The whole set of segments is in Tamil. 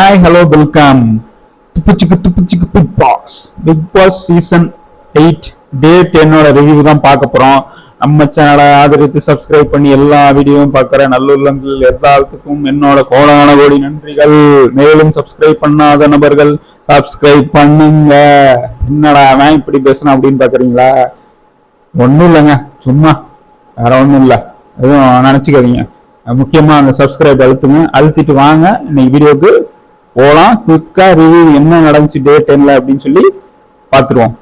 ஹாய் ஹலோ வெல்கம் துப்புச்சிக்கு துப்புச்சிக்கு Bigg Boss Bigg Boss season eight day டென்னோட review தான் பார்க்க போறோம். நம்ம சேனலை ஆதரித்து சப்ஸ்கிரைப் பண்ணி எல்லா வீடியோவும் பார்க்குற நல்லுள்ளங்கள் எல்லாத்துக்கும் என்னோட கோடான கோடி நன்றிகள். மேலும் சப்ஸ்கிரைப் பண்ணாத நபர்கள் சப்ஸ்கிரைப் பண்ணுங்க. என்னடா அவன் இப்படி பேசணும் அப்படின்னு பாக்குறீங்களா ஒன்றும் இல்லைங்க சும்மா. வேற ஒன்றும் இல்லை. எதுவும் நினச்சிக்காதீங்க. முக்கியமாக அந்த சப்ஸ்கிரைப் அழுத்துங்க. அழுத்திட்டு வாங்க. இன்னைக்கு வீடியோக்கு போகலாம் குவிக்கா ரிவ்யூ என்ன நடந்துச்சு டே டென்ல அப்படின்னு சொல்லி பார்த்துருவோம்.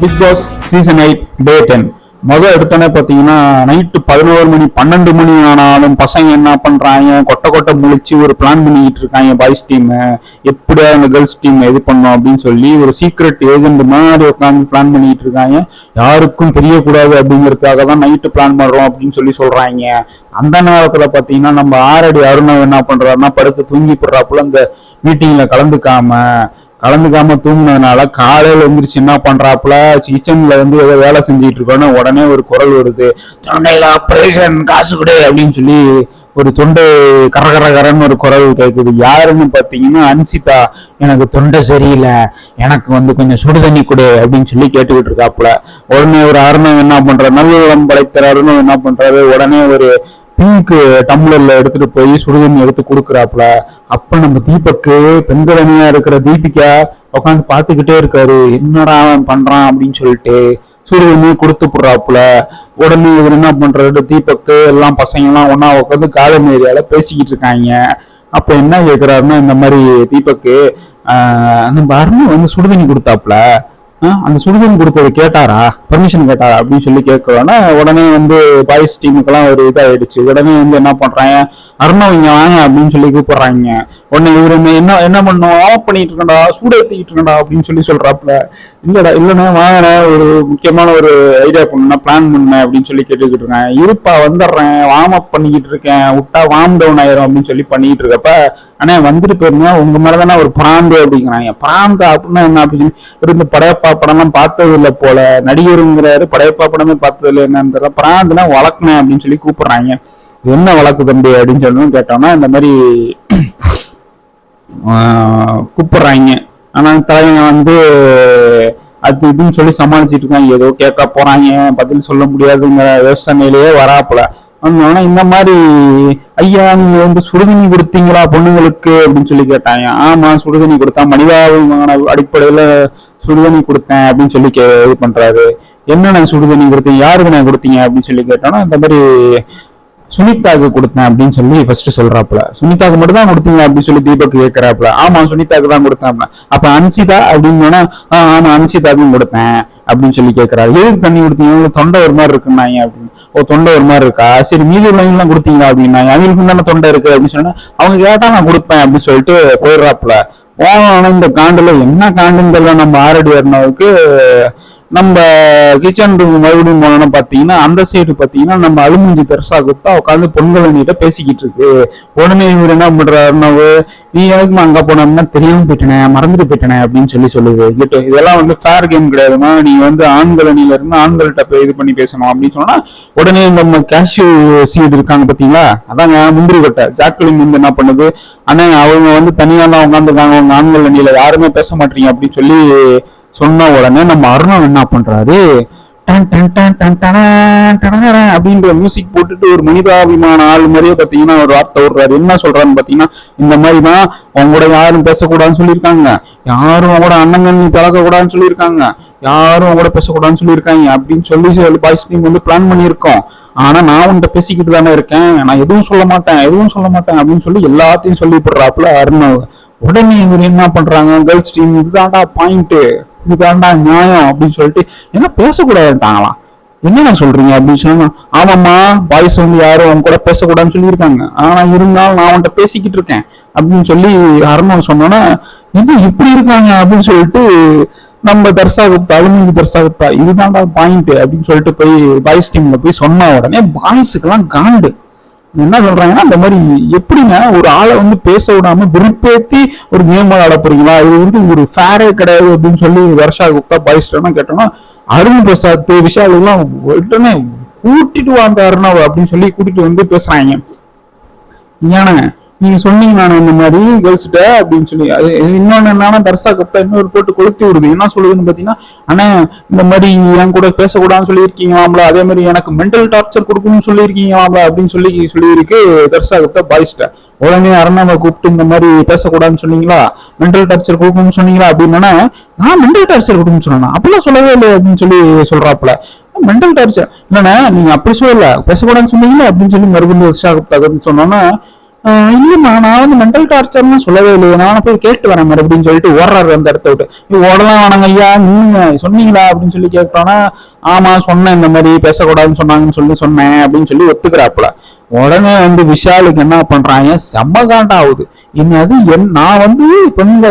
Bigg Boss season eight day ten முதல் எடுத்தோன்னே பார்த்தீங்கன்னா நைட்டு பதினோரு மணி பன்னெண்டு மணி ஆனாலும் பசங்க என்ன பண்ணுறாங்க கொட்டை கொட்டை முழிச்சு ஒரு பிளான் பண்ணிக்கிட்டு இருக்காங்க பாய்ஸ் டீமு எப்படியா அந்த கேர்ள்ஸ் டீம் இது பண்ணோம் அப்படின்னு சொல்லி ஒரு சீக்ரெட் ஏஜென்ட் மாதிரி உட்காந்து பிளான் பண்ணிக்கிட்டு இருக்காங்க. யாருக்கும் தெரியக்கூடாது அப்படிங்கிறதுக்காக தான் நைட்டு பிளான் பண்ணுறோம் அப்படின்னு சொல்லி சொல்கிறாங்க அந்த நேரத்தில் பார்த்தீங்கன்னா நம்ம ஆறடி அருணவ் என்ன பண்ணுறாருன்னா படுத்து தூங்கி போடுறாப்புல இந்த மீட்டிங்கில் கலந்துக்காமல் கலந்துக்காம தூங்கினதுனால காலையில எந்திரிச்சு என்ன பண்றாப்புல கிச்சன்ல வந்து ஏதோ வேலை செஞ்சுட்டு இருக்கோன்னு உடனே ஒரு குரல் வருது. தொண்டையில ஆப்ரேஷன் காசு கொடு அப்படின்னு சொல்லி ஒரு தொண்டை கர கர கரன்னு ஒரு குரல் கேட்குது யாருன்னு பார்த்தீங்கன்னா அன்சிதா எனக்கு தொண்டை சரியில்லை எனக்கு வந்து கொஞ்சம் சுடு தண்ணி கொடு அப்படின்னு சொல்லி கேட்டுக்கிட்டு இருக்காப்புல. உடனே ஒரு அருணம் என்ன பண்றாரு? நல்லுள்ளம் படைத்த அருணம் என்ன பண்றாரு? உடனே ஒரு பிங்க் டம்ளர்ல எடுத்துட்டு போய் சுடுதண்ணி எடுத்து கொடுக்குறாப்புல அப்ப நம்ம தீபக்கு பெண்களனியா இருக்கிற தீபிகா உட்காந்து பாத்துக்கிட்டே இருக்காரு. என்னடா அவன் பண்றான் அப்படின்னு சொல்லிட்டு சுடுதண்ணி கொடுத்து போடுறாப்புல உடனே இவர் என்ன பண்றாரு? தீபக்கு எல்லாம் பசங்க எல்லாம் ஒன்னா உட்காந்து காலம் ஏரியால பேசிக்கிட்டு இருக்காங்க. அப்ப என்ன கேக்குறாருன்னா இந்த மாதிரி தீபக்கு ஆஹ் நம்ம அருண் வந்து சுடுதண்ணி கொடுத்தாப்புல. அந்த சுடுதண்ணி கொடுத்தது கேட்டாரா? பர்மிஷன் கேட்டாரா அப்படின்னு சொல்லி கேட்கலன்னா உடனே வந்து பாய்ஸ் டீமுக்கெல்லாம் ஒரு இதாயிடுச்சு. உடனே வந்து என்ன பண்றாங்க? அருணம் இங்க வாங்க அப்படின்னு சொல்லி கூப்பிடுறாங்க. உடனே இவரு என்ன- என்ன பண்ணும்? ஆஃப் பண்ணிட்டு இருக்கடா சூட இருக்கடா அப்படின்னு சொல்லி சொல்றாப்ல இல்லடா இல்லண்ணே வாங்கினே ஒரு முக்கியமான ஒரு ஐடியா பண்ண பிளான் பண்ண அப்படின்னு சொல்லி கேட்டுக்கிட்டு இருக்கேன் இருப்பா வந்துடுறேன் வார்ம் அப் பண்ணிக்கிட்டு இருக்கேன் விட்டா வார்ம் டவுன் ஆயிரும் அப்படின்னு சொல்லி பண்ணிட்டு இருக்கப்ப அண்ணே வந்துட்டு போயிருந்தா உங்க மேலதானே ஒரு பிராந்து அப்படிங்கிறாங்க. பிராந்து அப்படின்னா என்ன அப்படின்னு இருந்து இந்த படையப்பா படம்லாம் பார்த்தது இல்லை போல. நடிகருங்கிறாரு படையப்பா படமே பார்த்தது இல்லை என்னன்னு தெரியல. பிராந்துனா வளர்க்கணும் அப்படின்னு சொல்லி கூப்பிடுறாங்க. என்ன வழக்கு தம்பி அப்படின்னு சொல்லணும் கேட்டோம்னா இந்த மாதிரி கூப்பிடுறாங்க. ஆனால் தலைவன் வந்து அது இதுன்னு சொல்லி சமாளிச்சிட்டு இருக்காங்க. ஏதோ கேட்க போறாங்க பதில் சொல்ல முடியாதுங்கிற யோசனையிலேயே வராப்புல. ஆனால் இந்த மாதிரி ஐயா நீங்க வந்து சுடுதண்ணி கொடுத்தீங்களா பொண்ணுங்களுக்கு? அப்படின்னு சொல்லி கேட்டாங்க. ஆமா சுடுதண்ணி கொடுத்தா மனிதாபிமான அடிப்படையில சுடுதண்ணி கொடுத்தேன் அப்படின்னு சொல்லி கே இது பண்றாரு. என்னென்ன சுடுதண்ணி கொடுத்தீங்க? யாருக்கு நான் கொடுத்தீங்க? அப்படின்னு சொல்லி கேட்டோம்னா இந்த மாதிரி சுனிதாக்கு கொடுத்தேன் அப்படின்னு சொல்லி ஃபர்ஸ்ட் சொல்றாப்புல. சுனிதாக்கு மட்டும் தான் கொடுத்தீங்க அப்படின்னு சொல்லி தீபக் கேட்கிறாப்புல ஆமா சுனிதாக்கு தான் கொடுத்தேன் அப்ப அன்சிதா அப்படின்னு சொன்னா "ஆ, ஆமா அன்சிதாக்கும் கொடுத்தேன் அப்படின்னு சொல்லி கேட்கிறாரு எதுக்கு தண்ணி கொடுத்தீங்க? தொண்டை ஒரு மாதிரி இருக்குன்னாங்க அப்படின்னு. ஓ தொண்டை ஒரு மாதிரி இருக்கா? சரி மீதி உள்ளவங்கலாம் கொடுத்தீங்களா? அப்படின்னா அவங்களுக்கு தானே தொண்டை இருக்கு அப்படின்னு சொன்னா அவங்க கேட்டா நான் கொடுப்பேன் அப்படின்னு சொல்லிட்டு போயிடுறாப்புல. போன இந்த காண்டுல என்ன காண்டுன்னு தெரியல. நம்ம ஆரடி வரணுக்கு நம்ம கிச்சன் ரூம் மறுபடியும் போனோம்னா பார்த்தீங்கன்னா அந்த சைடு பார்த்தீங்கன்னா நம்ம அலுமிஞ்சி தெரசா குத்தா உட்காந்து பொண்களனிட்ட பேசிக்கிட்டு இருக்கு. உடனே இவர் என்ன பண்றாருன்னா நீ எதுக்கு அங்க போனோம்னா தெரியாம போயிட்டனே மறந்துட்டு போயிட்டனே அப்படின்னு சொல்லி சொல்லுது. கேட்டு இதெல்லாம் வந்து ஃபேர் கேம் கிடையாதுமா நீ வந்து ஆண்கள் அணியில இருந்து ஆண்கள்கிட்ட போய் இது பண்ணி பேசணும் அப்படின்னு சொன்னா உடனே நம்ம கேஷ்யூ சீட் இருக்காங்க பாத்தீங்களா? அதாங்க முந்திரி கொட்டை. ஜாக்லின் வந்து என்ன பண்ணுது? ஆனா அவங்க வந்து தனியா தான் உட்காந்துருக்காங்க அவங்க ஆண்கள் அணியில யாருமே பேச மாட்டீங்க அப்படின்னு சொல்லி சொன்ன உடனே நம்ம அருணம் என்ன பண்றாரு? அப்படின்ற மியூசிக் போட்டுட்டு ஒரு மனிதாபிமான ஆள் மாதிரியே பாத்தீங்கன்னா ஒரு வார்த்தை விடுறாரு என்ன சொல்றாருன்னு பாத்தீங்கன்னா இந்த மாதிரி தான் அவங்க கூட யாரும் பேசக்கூடாதுன்னு சொல்லியிருக்காங்க. யாரும் அவங்க கூட அண்ணங்கண்ணி பழகக்கூடாதுன்னு சொல்லியிருக்காங்க. யாரும் அவங்க கூட பேசக்கூடாதுன்னு சொல்லியிருக்காங்க அப்படின்னு சொல்லி சொல்லி பாய்ஸ் டீம் வந்து பிளான் பண்ணியிருக்கோம். ஆனா நான் உன்கிட்ட பேசிக்கிட்டு தானே இருக்கேன். நான் எதுவும் சொல்ல மாட்டேன் எதுவும் சொல்ல மாட்டேன் அப்படின்னு சொல்லி எல்லாத்தையும் சொல்லி போடுறாப்புல அருணவ் உடனே இவர் என்ன பண்றாங்க? கேர்ள்ஸ் டீம் இதுதான்டா பாயிண்ட் இதுதான்டா நியாயம் அப்படின்னு சொல்லிட்டு என்ன பேசக்கூடாதுட்டாங்களாம் என்னென்ன சொல்றீங்க அப்படின்னு சொன்னா ஆமாம்மா பாய்ஸ் வந்து யாரும் அவங்க கூட பேசக்கூடாதுன்னு சொல்லியிருக்காங்க. ஆனா இருந்தாலும் நான் அவன்கிட்ட பேசிக்கிட்டு இருக்கேன் அப்படின்னு சொல்லி அருணவ் சொன்னோன்னா இது இப்படி இருக்காங்க அப்படின்னு சொல்லிட்டு நம்ம தர்சா குப்தா அலுமிஞ்சி தர்சா குப்தா இதுதான்டா பாயிண்ட் அப்படின்னு சொல்லிட்டு போய் பாய்ஸ் டீம்ல போய் சொன்ன உடனே பாய்ஸுக்கெல்லாம் காண்டு என்ன சொல்றாங்கன்னா இந்த மாதிரி எப்படிங்க ஒரு ஆளை வந்து பேச விடாம விருப்பேத்தி ஒரு கேம் விளையாட போறீங்களா? இது வந்து ஒரு ஃபேரே கிடையாது அப்படின்னு சொல்லி வருஷா குப்தா பாய்ஸ்டர்னா கேட்டோம்னா அருண் பிரசாத் விஷால் எல்லாம் உடனே கூட்டிட்டு வாங்க அருணாவை அப்படின்னு சொல்லி கூட்டிட்டு வந்து பேசுறாங்க. ஏன்னா நீங்க சொன்னீங்க நான் இந்த மாதிரி கேர்ள்ஸ்கிட்ட அப்படின்னு சொல்லி. அது இன்னொன்னு என்னன்னா தர்சா கப்தா இன்னொரு போட்டு கொளுத்தி விடுது. என்ன சொல்லுதுன்னு பாத்தீங்கன்னா அண்ணா இந்த மாதிரி என் கூட பேசக்கூடாதுன்னு சொல்லியிருக்கீங்களாம்ல அதே மாதிரி எனக்கு மென்டல் டார்ச்சர் கொடுக்கணும்னு சொல்லியிருக்கீங்களாம்ல அப்படின்னு சொல்லி சொல்லியிருக்கு தர்சா கப்தா பாய்ஸ்ட உடனே அருணாவை கூப்பிட்டு இந்த மாதிரி பேசக்கூடாதுன்னு சொன்னீங்களா? மென்டல் டார்ச்சர் கொடுக்கணும்னு சொன்னீங்களா? அப்படின்னா நான் மென்டல் டார்ச்சர் கொடுக்கணும்னு சொன்னேன்? அப்பெல்லாம் சொல்லவே இல்லை அப்படின்னு சொல்லி சொல்றாப்புல. மென்டல் டார்ச்சர் இல்லைண்ணா நீங்க அப்படி சொல்லல. பேசக்கூடாதுன்னு சொன்னீங்களா அப்படின்னு சொல்லி மறுபடியும் தர்ஷா கப்தா சொன்னோன்னா இல்லைம்மா நான் வந்து மென்டல் டார்ச்சர்னு சொல்லவே இல்லையே. நான் போய் கேட்டு வரேன் மாதிரி அப்படின்னு சொல்லிட்டு ஓடுறாரு அந்த இடத்த விட்டு. "நீ ஓடலாம் வேணாங்க ஐயா நீங்க சொன்னீங்களா அப்படின்னு சொல்லி கேட்கறானா ஆமா சொன்னேன் இந்த மாதிரி பேசக்கூடாதுன்னு சொன்னாங்கன்னு சொல்லி சொன்னேன் அப்படின்னு சொல்லி ஒத்துக்கிறாப்புல உடனே வந்து விஷாலுக்கு என்ன பண்றாங்க செம்ம காண்டாகுது என்னது என் நான் வந்து பெண்க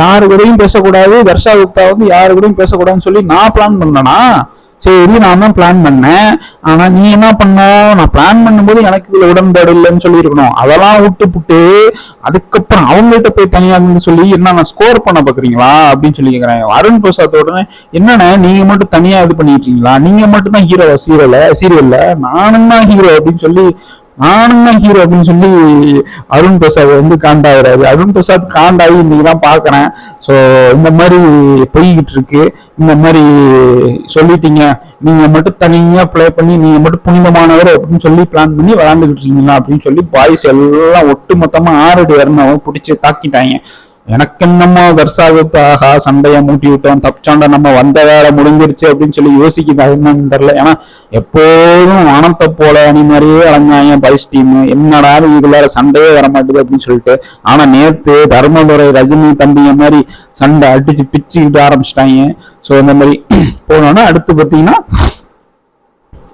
யாரு கூடயும் பேசக்கூடாது வர்ஷா குப்தா வந்து யாரு கூடயும் பேசக்கூடாதுன்னு சொல்லி நான் பிளான் பண்ணனா சரி நான் தான் பிளான் பண்ணேன். ஆனா நீ என்ன பண்ண? நான் பிளான் பண்ணும்போது எனக்கு இதுல உடன்பாடு இல்லைன்னு சொல்லியிருக்கணும். அதெல்லாம் விட்டு புட்டு அதுக்கப்புறம் அவங்கள்ட்ட போய் தனியாகுன்னு சொல்லி என்ன நான் ஸ்கோர் பண்ண பாக்குறீங்களா? அப்படின்னு சொல்லி கேக்குறேன். அருண் பிரசாத் உடனே என்னண்ணே நீங்க மட்டும் தனியா இது பண்ணிட்டீங்களா நீங்க மட்டும் தான் ஹீரோ சீரியல்ல சீரியல்ல நானும் தான் ஹீரோ அப்படின்னு சொல்லி நானும் தான் ஹீரோ அப்படின்னு சொல்லி அருண் பிரசாத் வந்து காண்டாகிறாரு அருண் பிரசாத் காண்டாகி இன்னைக்கு தான் பார்க்குறேன். ஸோ இந்த மாதிரி போய்கிட்டு இருக்கு. இந்த மாதிரி சொல்லிட்டீங்க. நீங்கள் மட்டும் தனியாக ப்ளே பண்ணி நீங்கள் மட்டும் புனிதமானவர் அப்படின்னு சொல்லி பிளான் பண்ணி விளாண்டுக்கிட்டு இருக்கீங்களா அப்படின்னு சொல்லி பாய்ஸ் எல்லாம் ஒட்டு மொத்தமாக ஆறடி வரணும் பிடிச்சி தாக்கிட்டாங்க. எனக்கு என்னமோ தர்சாவுக்கு ஆகா மூட்டி விட்டோம் தப்பிச்சாண்ட நம்ம வந்த வேலை முடிஞ்சிருச்சு அப்படின்னு சொல்லி யோசிக்குது. அது என்னன்னு தெரியல. ஏன்னா எப்போதும் வானத்தை போல அணி மாதிரியே அலைஞ்சாங்க பைஸ் டீம் என்னடா இதுல சண்டையே வர மாட்டேது அப்படின்னு சொல்லிட்டு. ஆனா நேத்து தர்மதுரை ரஜினி தம்பிங்க மாதிரி சண்டை அடிச்சு பிச்சுக்கிட்டு ஆரம்பிச்சிட்டாங்க. ஸோ இந்த மாதிரி போனோன்னா அடுத்து பார்த்தீங்கன்னா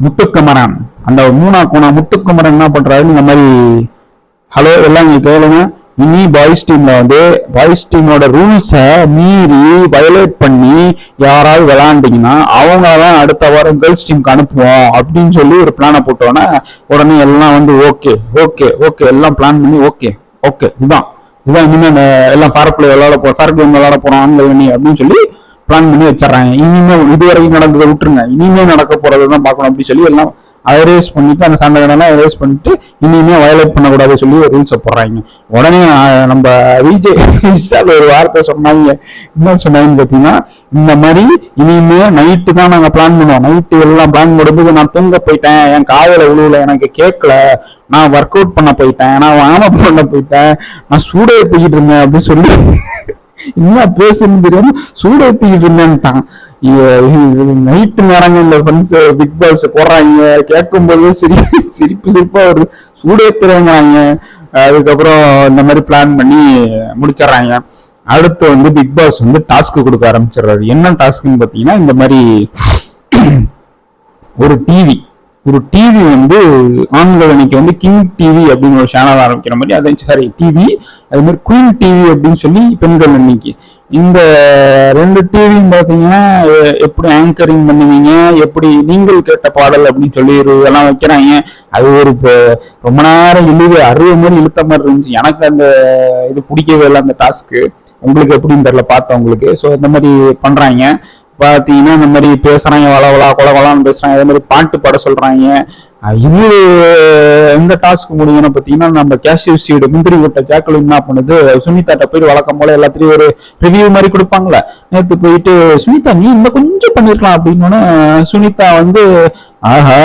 முத்துக்குமரன். அந்த மூணா கோணா முத்துக்குமரன் என்ன பண்றாரு இந்த மாதிரி ஹலோ எல்லாம் இங்க கேளுங்க. இனி பாய்ஸ் டீம்ல வந்து பாய்ஸ் டீமோட ரூல்ஸை மீறி வயலேட் பண்ணி யாராவது விளாண்டிங்கன்னா அவங்க தான் அடுத்த வாரம் கேர்ள்ஸ் டீமுக்கு அனுப்புவோம் அப்படின்னு சொல்லி ஒரு பிளானை போட்டோன்னே உடனே எல்லாம் வந்து ஓகே ஓகே ஓகே எல்லாம் பிளான் பண்ணி ஓகே ஓகே இதுதான். இதுதான் இனிமேல் எல்லாம் ஃபேர் பிளே விளாட போ ஃபேர் கேம் விளாட போகிறோம் ஆண்கள் அப்படின்னு சொல்லி பிளான் பண்ணி வச்சிடறாங்க. இனிமேல் இதுவரைக்கும் நடந்ததை விட்டுருங்க. இனிமேல் நடக்க போறதை தான் பார்க்கணும் அப்படின்னு சொல்லி எல்லாம் அரேஸ் பண்ணிட்டு அந்த சண்டை எல்லாம் அரேஸ் பண்ணிட்டு இனிமே வயலேட் பண்ணக்கூடாது சொல்லி ஒரு ரூல்ஸை போடுறாங்க. உடனே நம்ம விஜய் விஷால் ஒரு வார்த்தை சொன்னாங்க. என்ன சொன்னாங்கன்னு பார்த்தீங்கன்னா இந்த மாதிரி இனிமே நைட்டு தான் நாங்கள் பிளான் பண்ணுவோம் நைட்டு எல்லாம் பிளான் பண்ணும்போது நான் தூங்க போயிட்டேன். என் காதல உழுவுல எனக்கு கேட்கல நான் ஒர்க் அவுட் பண்ண போயிட்டேன். நான் வார்ம் பண்ண போயிட்டேன். நான் சூடே தூக்கிட்டு இருந்தேன் அப்படின்னு சொல்லி என்ன பேசுன்னு தெரியாம சூட ஊத்திக்கிட்டு இருந்தேன்ட்டான். நைட்டு நேரங்க இந்த ஃப்ரெண்ட்ஸ் பிக் பாஸ் போடுறாங்க. கேட்கும் போது சிரி சிரிப்பு சிரிப்பா ஒரு சூடேத்துறாங்க அதுக்கப்புறம் இந்த மாதிரி பிளான் பண்ணி முடிச்சிடுறாங்க. அடுத்து வந்து பிக் பாஸ் வந்து டாஸ்க் கொடுக்க ஆரம்பிச்சிடுறாரு. என்ன டாஸ்க்னு பார்த்தீங்கன்னா இந்த மாதிரி ஒரு டிவி ஒரு டிவி வந்து ஆண்கள் அன்னைக்கு வந்து கிங் டிவி அப்படின்னு ஒரு சேனல் ஆரம்பிக்கிற மாதிரி அதே சாரி டிவி அது மாதிரி குயின் டிவி அப்படின்னு சொல்லி பெண்கள் அன்னைக்கு இந்த ரெண்டு டிவியும் பார்த்தீங்கன்னா எப்படி ஆங்கரிங் பண்ணுவீங்க எப்படி நீங்கள் கேட்ட பாடல் அப்படின்னு சொல்லி இதெல்லாம் வைக்கிறாங்க. அது ஒரு இப்போ ரொம்ப நேரம் இழுவு அறுபது மாதிரி இழுத்த மாதிரி இருந்துச்சு. எனக்கு அந்த இது பிடிக்கவே இல்லை அந்த டாஸ்க்கு உங்களுக்கு எப்படின்னு தெரியல பார்த்தவங்களுக்கு ஸோ இந்த மாதிரி பண்றாங்க. பார்த்தீங்கன்னா இந்த மாதிரி பேசுறாங்க வள வளா கொல கொலான்னு பேசுறாங்க. அதே மாதிரி பாட்டு பாட சொல்றாங்க. இது எந்த டாஸ்க் முடியும்னு பார்த்தீங்கன்னா நம்ம கேஷ்யூ சீடு முந்திரி கொட்ட ஜாக்கலின் என்ன பண்ணுது? சுனிதாட்ட போயிட்டு வழக்கம் போல எல்லாத்துலயும் ஒரு ரிவ்யூ மாதிரி கொடுப்பாங்களே நேற்று போயிட்டு சுனிதா நீ இன்னும் கொஞ்சம் பண்ணிருக்கலாம் அப்படின்னு சுனிதா வந்து ஆஹா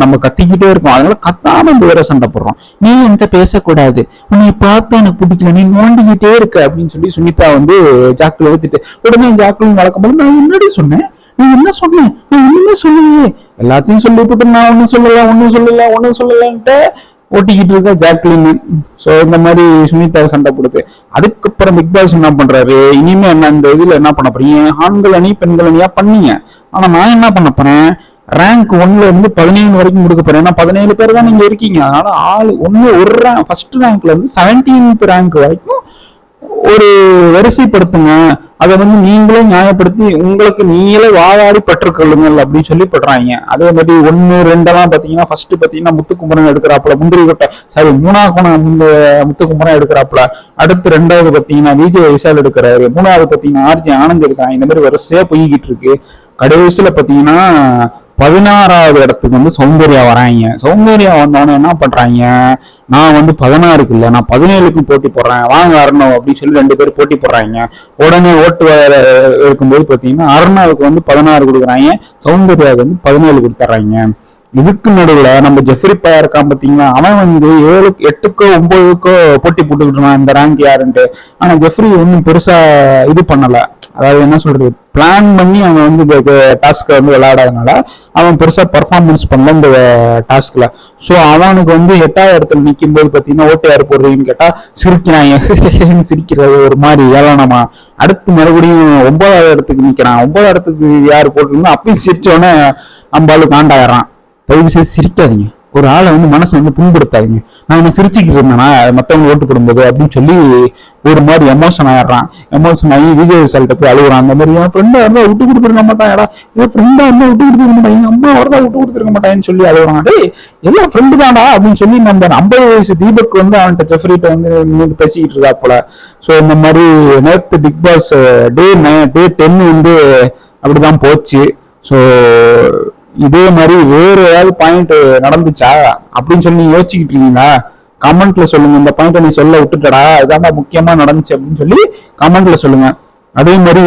நம்ம கத்திக்கிட்டே இருக்கோம். அதனால கத்தாம இந்த வேற சண்டை போடுறோம். நீ என்கிட்ட பேசக்கூடாது. உன்னை பார்த்தா எனக்கு பிடிக்கல. நீ நோண்டிக்கிட்டே இருக்க. அப்படின்னு சொல்லி சுனிதா வந்து ஜாக்கில் ஊத்திட்டு உடனே ஜாக்கிலும் வழக்கம் போல நான் என்னடி சொன்னேன். நீ என்ன சொன்னேன்? நான் என்ன சொல்லுவேன் எல்லாத்தையும் சொல்லிவிட்டு நான் ஒன்றும் சொல்லலை ஒன்றும் சொல்லலை ஒன்றும் சொல்லலைன்ட்டு ஓட்டிக்கிட்டு இருக்க ஜாக்லின். ஸோ இந்த மாதிரி சுனிதா சண்டை போடுது. அதுக்கப்புறம் பிக் பாஸ் என்ன பண்றாரு? இனிமே என்ன இந்த இதுல என்ன பண்ண போறீங்க? ஆண்கள் அணி பெண்கள் அணியா பண்ணீங்க? ஆனா நான் என்ன பண்ண போறேன்? ரேங்க் ஒன்ல இருந்து பதினேழு வரைக்கும் கொடுக்க போறேன். ஏன்னா பதினேழு பேர் தான் நீங்க இருக்கீங்க. அதனால ஆள் ஒன்று ஒரு ரேங்க் ஃபர்ஸ்ட் ரேங்க்ல இருந்து செவன்டீன்த் ரேங்க் வரைக்கும் ஒரு வரிசைப்படுத்துங்க. அதை வந்து நீங்களே நியாயப்படுத்தி உங்களுக்கு நீங்களே வாதாடி பெற்றுக்கொள்ளுங்கள் அப்படின்னு சொல்லி படுறாங்க. அதே மாதிரி ஒன்னு ரெண்டெல்லாம் பாத்தீங்கன்னா ஃபர்ஸ்ட் பாத்தீங்கன்னா முத்துக்குமரன் எடுக்கிறாப்புல. முந்திரி கொட்டை சாரி மூணாவது கோணம் முத்துக்குமரன் எடுக்கிறாப்புல. அடுத்து ரெண்டாவது பாத்தீங்கன்னா விஜய் விஷால் எடுக்கிறாரு. மூணாவது பாத்தீங்கன்னா ஆர்ஜி ஆனந்த் எடுக்கிறாங்க. இந்த மாதிரி வரிசையா போய்கிட்டு இருக்கு. கடைசியில பாத்தீங்கன்னா பதினாறாவது இடத்துக்கு வந்து சௌந்தர்யா வராங்க. சௌந்தர்யா வந்தவொடனே என்ன பண்றாங்க? நான் வந்து பதினாறுக்கு இல்லை நான் பதினேழுக்கு போட்டி போடுறேன். வாங்க அருணவ் அப்படின்னு சொல்லி ரெண்டு பேரும் போட்டி போடுறாங்க. உடனே ஓட்டு இருக்கும்போது பார்த்தீங்கன்னா அருணாவுக்கு வந்து பதினாறு கொடுக்குறாங்க. சௌந்தர்யாவுக்கு வந்து பதினேழு கொடுத்துட்றாங்க. இதுக்கு நடுவில் நம்ம ஜெஃப்ரி பையா இருக்கான் பார்த்தீங்கன்னா அவன் வந்து ஏழு எட்டுக்கோ ஒன்பதுக்கோ போட்டி போட்டுக்கிட்டு இருந்தான். இந்த ரேங்க் யாருன்ட்டு. ஆனால் ஜெஃப்ரி ஒன்றும் பெருசாக இது பண்ணலை. அதாவது என்ன சொல்றது? பிளான் பண்ணி அவன் வந்து இந்த டாஸ்க்கை வந்து விளையாடாதனால அவன் பெருசாக பர்ஃபார்மன்ஸ் பண்ணல இந்த டாஸ்க்ல ஸோ அவனுக்கு வந்து எட்டாவது இடத்துல நிற்கும் போது பார்த்தீங்கன்னா ஓட்டு யார் போடுறீங்கன்னு கேட்டால் சிரிக்கிறான். சிரிக்கிறது? ஒரு மாதிரி ஏளனமா. அடுத்து மறுபடியும் ஒன்பதாவது இடத்துக்கு நிற்கிறான் ஒன்பதாவது இடத்துக்கு யார் போட்டுருந்தா அப்பயும் சிரிச்சோடனே அம்பாலு ஆண்டாகிறான் தயவு செய்து சிரிக்காதீங்க. ஒரு ஆளை வந்து மனசை வந்து புண்படுத்தாதீங்க. நான் என்ன சிரிச்சுக்கிட்டு இருந்தேனா மற்றவங்க ஓட்டு போடும்போது அப்படின்னு சொல்லி ஒரு மாதிரி எமோஷன் ஆயிடுறான். எமோஷன் ஆகி விஜய் விசால்கிட்ட போய் அழுகுறான். அந்த மாதிரி என் ஃப்ரெண்டா இருந்தால் விட்டு கொடுத்துருக்க மாட்டாங்கடா. என் ஃப்ரெண்டா இருந்தால் விட்டு கொடுத்துருக்க மாட்டாங்க என் அம்மா வரதா விட்டு கொடுத்துருக்க மாட்டாங்கன்னு சொல்லி அழுகுறான். டேய் எல்லாம் ஃப்ரெண்டு தானா அப்படின்னு சொல்லி நம்ம ஐம்பது வயசு தீபக் வந்து அவன்கிட்ட ஜெஃப்ரிட்ட வந்து நின்னு பேசிக்கிட்டு இருக்கா போல. ஸோ இந்த மாதிரி நேற்று Bigg Boss day nine day ten வந்து அப்படிதான் போச்சு. ஸோ இதே மாதிரி வேற ஏதாவது பாயிண்ட் நடந்துச்சா? அப்படின்னு சொல்லி யோசிச்சுக்கிட்டு இருக்கீங்களா கமெண்ட்ல சொல்லுங்க. இந்த பாயிண்ட் நீ சொல்ல விட்டுட்டடா. இதாண்டா முக்கியமா நடந்துச்சு அப்படின்னு சொல்லி கமெண்ட்ல சொல்லுங்க. அதே மாதிரி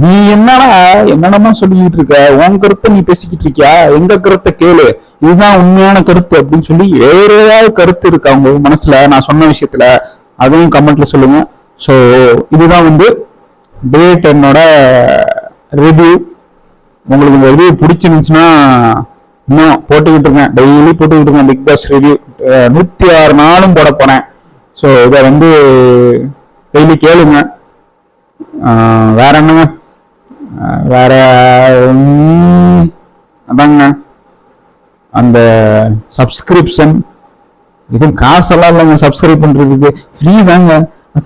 நீ என்னடா என்னென்னமா சொல்லிக்கிட்டு இருக்க? உன் கருத்தை நீ பேசிக்கிட்டு இருக்கியா? எங்க கருத்தை கேளு. இதுதான் உண்மையான கருத்து அப்படின்னு சொல்லி வேற ஏதாவது கருத்து இருக்கா உங்க மனசுல? நான் சொன்ன விஷயத்துல. அதையும் கமெண்ட்ல சொல்லுங்க. ஸோ இதுதான் வந்து டே டென்னோட ரிவ்யூ உங்களுக்கு இந்த ரிவ்யூ பிடிச்சிருந்துச்சுன்னா இன்னும் போட்டுக்கிட்டு இருக்கேன். டெய்லி போட்டுக்கிட்டு இருக்கேன் பிக் பாஸ் ரிவ்யூ நூற்றி ஆறு நாளும் போட போனேன் ஸோ இதை வந்து டெய்லி கேளுங்க. வேற என்னங்க? வேற அதாங்க. அந்த சப்ஸ்கிரிப்ஷன் இதுவும் காசெல்லாம் இல்லைங்க சப்ஸ்கிரைப் பண்ணுறதுக்கு ஃப்ரீ தாங்க.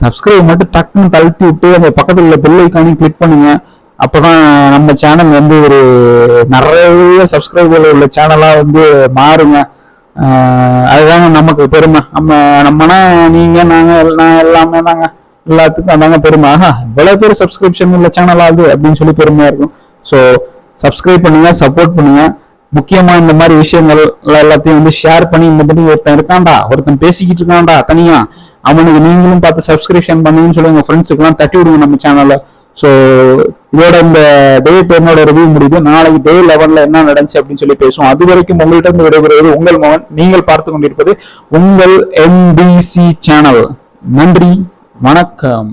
சப்ஸ்கிரைப் மட்டும் டக்குன்னு தள்ளி விட்டு அந்த பக்கத்தில் உள்ள பெல் ஐக்கானையும் கிளிக் பண்ணுங்கள் அப்பதான் நம்ம சேனல் வந்து ஒரு நிறைய சப்ஸ்கிரைபர் உள்ள சேனலா வந்து மாறுங்க. அதுதாங்க நமக்கு பெருமை. நம்ம நம்மனா நீங்க நாங்க எல்லாம் எல்லாமே நாங்கள் எல்லாத்துக்கும் அதாங்க பெருமை. ஆஹா இவ்வளவு பேர் சப்ஸ்கிரிப்ஷன் உள்ள சேனல் ஆகுது அப்படின்னு சொல்லி பெருமையா இருக்கும். ஸோ சப்ஸ்கிரைப் பண்ணுங்க சப்போர்ட் பண்ணுங்க. முக்கியமா இந்த மாதிரி விஷயங்கள் எல்லாத்தையும் வந்து ஷேர் பண்ணி இந்த மாதிரி ஒருத்தன் இருக்கான்டா ஒருத்தன் பேசிக்கிட்டு இருக்கான்டா தனியா. அவனுக்கு நீங்களும் பார்த்து சப்ஸ்கிரிப்ஷன் பண்ணுன்னு சொல்லி உங்க ஃப்ரெண்ட்ஸுக்கெல்லாம் தட்டி விடுங்க நம்ம சேனல்ல ஸோ இதோட இந்த டே டென்னோட ரிவ்யூ முடியுது. நாளைக்கு டே லெவனில் என்ன நடந்துச்சு அப்படின்னு சொல்லி பேசுவோம். அது வரைக்கும் உங்கள்கிட்ட இருந்து விடைபெறுவது உங்கள் மகன். நீங்கள் பார்த்து கொண்டிருப்பது உங்கள் எம்பிசி சேனல் நன்றி. வணக்கம்.